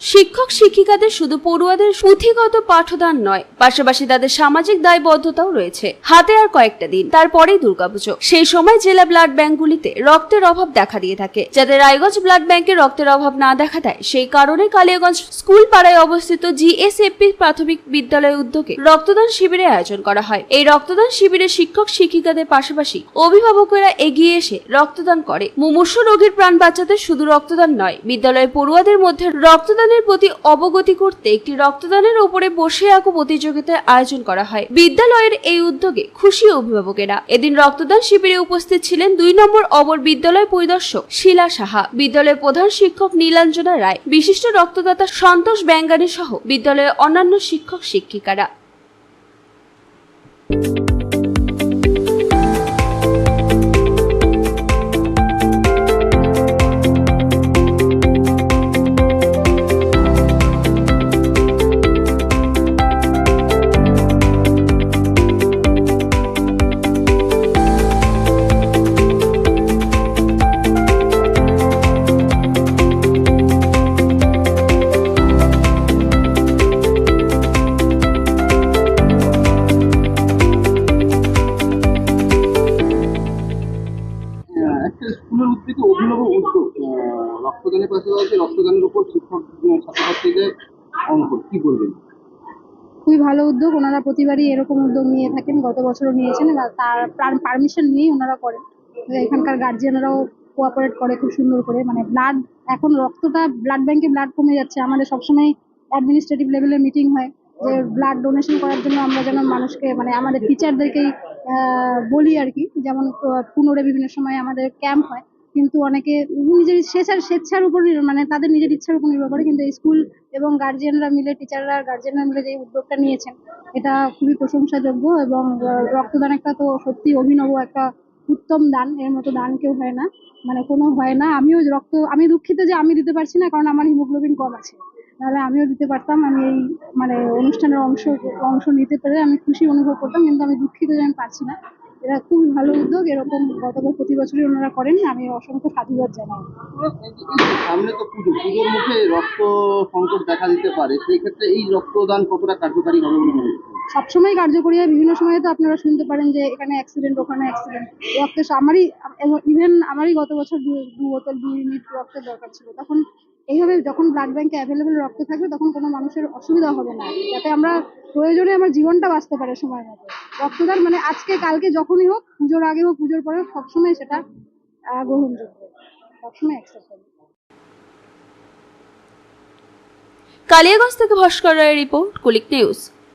শিক্ষক শিক্ষিকাদের শুধু পড়ুয়াদের পুঁথিগত পাঠদান নয়, পাশাপাশি তাদের সামাজিক দায়বদ্ধতাও রয়েছে। হাতে আর কয়েকটা দিন, তারপরেই দুর্গাপুজো। সেই সময় জেলা ব্লাড ব্যাংকগুলিতে রক্তের অভাব দেখা দিয়ে থাকে। যাতে রায়গঞ্জ ব্লাড ব্যাংকে রক্তের অভাব না দেখা দেয়, সেই কারণে কালিয়াগঞ্জ স্কুল পাড়ায় অবস্থিত জিএসএপি প্রাথমিক বিদ্যালয়ের উদ্যোগে রক্তদান শিবিরের আয়োজন করা হয়। এই রক্তদান শিবিরে শিক্ষক শিক্ষিকাদের পাশাপাশি অভিভাবকেরা এগিয়ে এসে রক্তদান করে। মুমূর্ষ রোগীর প্রাণ বাঁচাতে শুধু রক্তদান নয়, বিদ্যালয়ের পড়ুয়াদের মধ্যে রক্তদানের প্রতি অবগতি করতে একটি রক্তদানের ওপরে বসে আঁকো প্রতিযোগিতার আয়োজন করা হয়। বিদ্যালয়ের এই উদ্যোগে খুশি অভিভাবকেরা। এদিন রক্তদান শিবিরে উপস্থিত ছিলেন দুই নম্বর অবর বিদ্যালয় পরিদর্শক শিলা সাহা। বিদ্যালয়ের প্রধান শিক্ষক নীলাঞ্জনা রায়। বিশিষ্ট রক্তদাতা সন্তোষ ব্যাঙ্গানী সহ বিদ্যালয়ের অন্যান্য শিক্ষক শিক্ষিকারা স্কুলের উদ্যোগে অভিনব উদ্যোগ রক্তদানের পাশাপাশি রক্তদানের উপর শিক্ষক ছাত্রছাত্রীদের অঙ্ক কি করবেন খুবই ভালো উদ্যোগ। ওনারা প্রতিবারই এরকম উদ্যোগ নিয়ে থাকেন, গত বছরও নিয়েছেন। তার পারমিশন নিয়েই ওনারা করেন। এখানকার গার্জিয়ানরাও কোঅপারেট করে খুব সুন্দর করে। মানে ব্লাড এখন রক্তটা ব্লাড ব্যাংকে ব্লাড কমে যাচ্ছে। আমাদের সবসময় অ্যাডমিনিস্ট্রেটিভ লেভেলে মিটিং হয় যে ব্লাড ডোনেশন করার জন্য আমরা যেন মানুষকে মানে আমাদের টিচারদেরকেই বলি আর কি, যেমন পুনরে বিভিন্ন সময় আমাদের ক্যাম্প হয়, কিন্তু অনেকে নিজের স্বেচ্ছার স্বেচ্ছার উপর মানে তাদের নিজের ইচ্ছার উপর নির্ভর করে, কিন্তু স্কুল এবং গার্জিয়ানরা মিলে টিচাররা গার্জিয়ানরা মিলে যে উদ্যোগটা নিয়েছেন, এটা খুবই প্রশংসাযোগ্য এবং রক্তদান একটা তো সত্যি অভিনব একটা উত্তম দান, এর মতো দান কেউ হয় না মানে কোনো হয় না, আমিও রক্ত, আমি দুঃখিত যে আমি দিতে পারছি না, কারণ আমার হিমোগ্লোবিন কম আছে। নাহলে আমিও দিতে পারতাম আমি এই মানে অনুষ্ঠানের অংশ অংশ নিতে পেরে আমি খুশি অনুভব করতাম কিন্তু আমি দুঃখিত যে আমি পারছি না। এরা খুব ভালো উদ্যোগ এরকম গতবার প্রতি বছরই ওনারা করেন আমি অসংখ্য সাধুবাদ জানাই। সামনে তো পুজো পুজোর মুখে রক্ত সংকট দেখা দিতে পারে সেই ক্ষেত্রে এই রক্তদান কতটা কার্যকারী হবে বলে মনে সবসময় কার্যকরী হয় বিভিন্ন সময় তো আপনারা শুনতে পারেন যে এখানে অ্যাক্সিডেন্ট ওখানে অ্যাক্সিডেন্ট রক্তের আমারই ইভেন আমারই গত বছর দু দু বোতল দুই ইউনিট রক্তের দরকার ছিল তখন এইভাবে যখন ব্লাড ব্যাংকে অ্যাভেলেবেল রক্ত থাকবে, তখন কোনো মানুষের অসুবিধা হবে না। যাতে আমরা প্রয়োজনে আমার জীবনটা বাঁচতে পারে সময় মতো রক্তদান মানে আজকে, কালকে যখনই হোক, পুজোর আগে হোক, পুজোর পরে হোক, সবসময় সেটা গ্রহণযোগ্য। সবসময় কালিয়াগঞ্জ থেকে ভাস্কর রায়ের রিপোর্ট, কুলিক নিউজ।